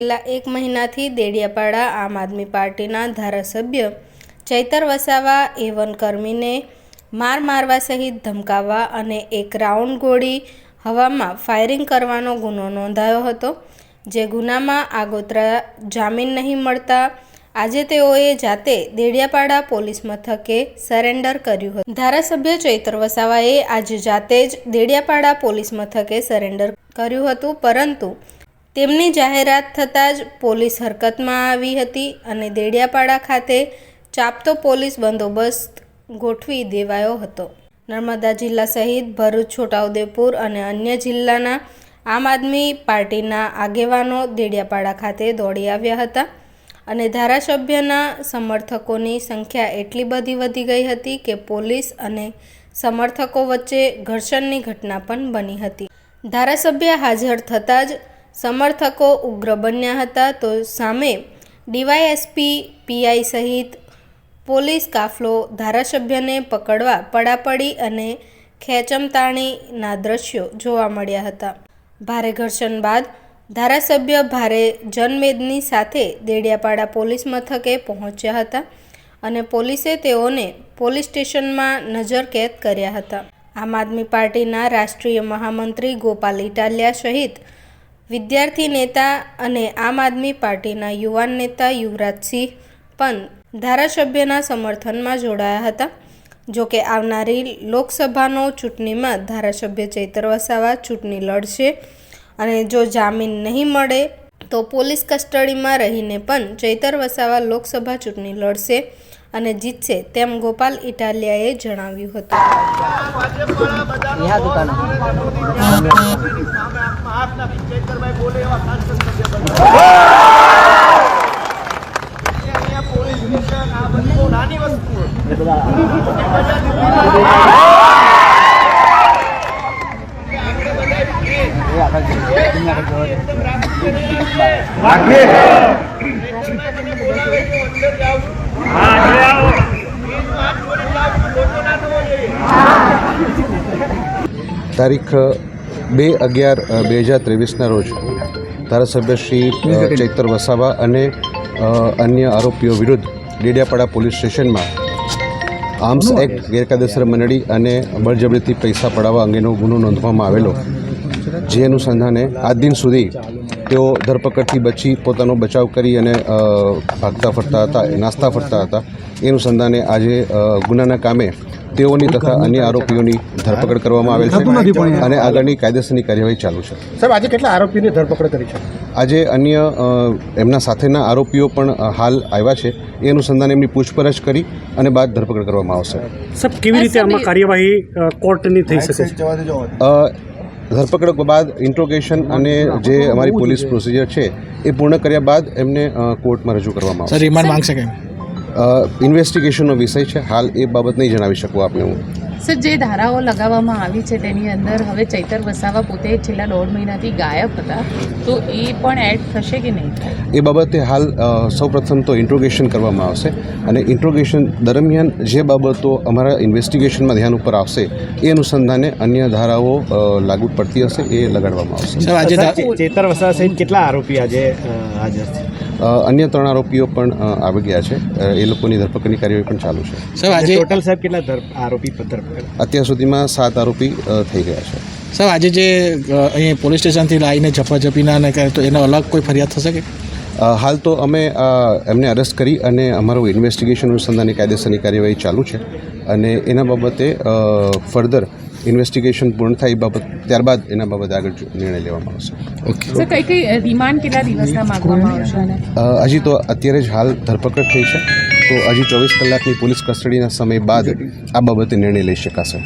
છેલ્લા એક મહિનાથી દેડિયાપાડા આમ આદમી પાર્ટીના ધારાસભ્ય ચૈતર વસાવા એ વન કર્મીને માર મારવા સહિત ધમકાવવા અને એક રાઉન્ડ ગોળી હવામાં ફાયરિંગ કરવાનો ગુનો નોંધાયો હતો, જે ગુનામાં આગોતરા જામીન નહીં મળતા આજે તેઓએ જાતે દેડિયાપાડા પોલીસ મથકે સરેન્ડર કર્યું હતું. ધારાસભ્ય ચૈતર વસાવાએ આજે જાતે જ દેડિયાપાડા પોલીસ મથકે સરેન્ડર કર્યું હતું, પરંતુ તેમની જાહેરાત થતાં જ પોલીસ હરકતમાં આવી હતી અને દેડિયાપાડા ખાતે ચાપતો પોલીસ બંદોબસ્ત ગોઠવી દેવાયો હતો. નર્મદા જિલ્લા સહિત ભરૂચ, છોટાઉદેપુર અને અન્ય જિલ્લાના આમ આદમી પાર્ટીના આગેવાનો દેડિયાપાડા ખાતે દોડી આવ્યા હતા અને ધારાસભ્યના સમર્થકોની સંખ્યા એટલી બધી વધી ગઈ હતી કે પોલીસ અને સમર્થકો વચ્ચે ઘર્ષણની ઘટના પણ બની હતી. ધારાસભ્ય હાજર થતાં જ સમર્થકો ઉગ્ર બન્યા હતા તો સામે ડીવાયએસપી પીઆઈ સહિત પોલીસ કાફલો ધારાસભ્યને પકડવા પડાપડી અને ખેંચમતાણીના દ્રશ્યો જોવા મળ્યા હતા. ભારે ઘર્ષણ બાદ ધારાસભ્ય ભારે જનમેદની સાથે દેડિયાપાડા પોલીસ મથકે પહોંચ્યા હતા અને પોલીસે તેઓને પોલીસ સ્ટેશનમાં નજર કેદ કર્યા હતા. આમ આદમી પાર્ટીના રાષ્ટ્રીય મહામંત્રી ગોપાલ ઇટાલિયા સહિત વિદ્યાર્થી નેતા અને આમ આદમી પાર્ટીના યુવાન નેતા યુવરાજસિંહ પણ ધારાસભ્યના સમર્થનમાં જોડાયા હતા. જો કે આવનારી લોકસભાનો ચૂંટણીમાં ધારાસભ્ય ચૈતર વસાવા ચૂંટણી લડશે અને જો જામીન નહીં મળે તો પોલીસ કસ્ટડીમાં રહીને પણ ચૈતર વસાવા લોકસભા ચૂંટણી લડશે. અને જીતશે તેમ ગોપાલ ઇટાલિયાએ જણાવ્યું હતું. તારીખ બે અગિયાર બે હજાર ત્રેવીસના રોજ ધારાસભ્ય શ્રી ચૈતર વસાવા અને અન્ય આરોપીઓ વિરુદ્ધ ડેડિયાપાડા પોલીસ સ્ટેશનમાં આર્મ્સ એક્ટ ગેરકાયદેસર મંડળી અને બળજબરીથી પૈસા પડાવવા અંગેનો ગુનો નોંધવામાં આવેલો. જે અનુસંધાને આજ દિન સુધી તેઓ ધરપકડથી બચી પોતાનો બચાવ કરી અને ભાગતા ફરતા હતા નાસ્તા ફરતા હતા. એ અનુસંધાને આજે ગુનાના કામે તેઓની તથા અન્ય આરોપીઓની ધરપકડ કરવામાં આવેલ છે અને આગળની કાયદેસરની કાર્યવાહી ચાલુ છે. સાહેબ આજે કેટલા આરોપીઓની ધરપકડ કરી છે? આજે અન્ય એમના સાથેના આરોપીઓ પણ હાલ આવ્યા છે. એ અનુસંધાને એમની પૂછપરછ કરી અને બાદ ધરપકડ કરવામાં આવશે. સાહેબ કેવી રીતે આમાં કાર્યવાહી કોર્ટની થઈ શકે? ધરપકડ બાદ ઇન્ટ્રોગેશન અને જે અમારી પોલીસ પ્રોસિજર છે એ પૂર્ણ કર્યા બાદ એમને કોર્ટમાં રજૂ કરવામાં આવશે. રિમાન્ડ માંગશે કેમ? ઇન્વેસ્ટિગેશનનો વિષય છે. હાલ એ બાબત નહીં જણાવી શકું આપને હું. સર જે ધારાઓ લગાવવામાં આવી છે તેની અંદર હવે ચૈતર વસાવા પોતે છેલ્લા દોઢ મહિનાથી ગાયબ હતા. તો એ પણ એડ થશે કે નહીં એ બાબતે હાલ સૌપ્રથમ તો ઇન્ટ્રોગેશન કરવામાં આવશે અને ઇન્ટ્રોગેશન દરમિયાન જે બાબતો અમારા ઇન્વેસ્ટિગેશનમાં ધ્યાન ઉપર આવશે એ અનુસંધાને અન્ય ધારાઓ લાગુ પડતી હશે એ લગાડવામાં આવશે. આજે ચેતર વસાવા સહિત કેટલા આરોપી આજે હાજર છે? અન્ય ત્રણ આરોપીઓ પણ આવી ગયા છે. એ લોકોની ધરપકડની કાર્યવાહી પણ ચાલુ છે. સાહેબ આજે ટોટલ સાહેબ કેટલા આરોપી અત્યાર સુધીમાં સાત આરોપી થઈ ગયા છે. સાહેબ આજે જે અહીંયા અહીં પોલીસ સ્ટેશનથી લાવીને ઝપાઝપીના અને કરે તો એનો અલગ કોઈ ફરિયાદ થશે કે? હાલ તો અમે એમને અરેસ્ટ કરી અને અમારું ઇન્વેસ્ટિગેશન અનુસંધાનની કાયદેસરની કાર્યવાહી ચાલુ છે. અને એના બાબતે ફર્ધર ઇન્વેસ્ટિગેશન પૂર્ણ થાય એ બાબત ત્યારબાદ એના બાબતે આગળ નિર્ણય લેવામાં આવશે. ઓકે કઈ કઈ રિમાન્ડ કેટલા દિવસના માંગવામાં આવશે હજી તો અત્યારે જ હાલ ધરપકડ થઈ છે. તો હજી ચોવીસ કલાકની પોલીસ કસ્ટડીના સમય બાદ આ બાબતે નિર્ણય લઈ શકાશે.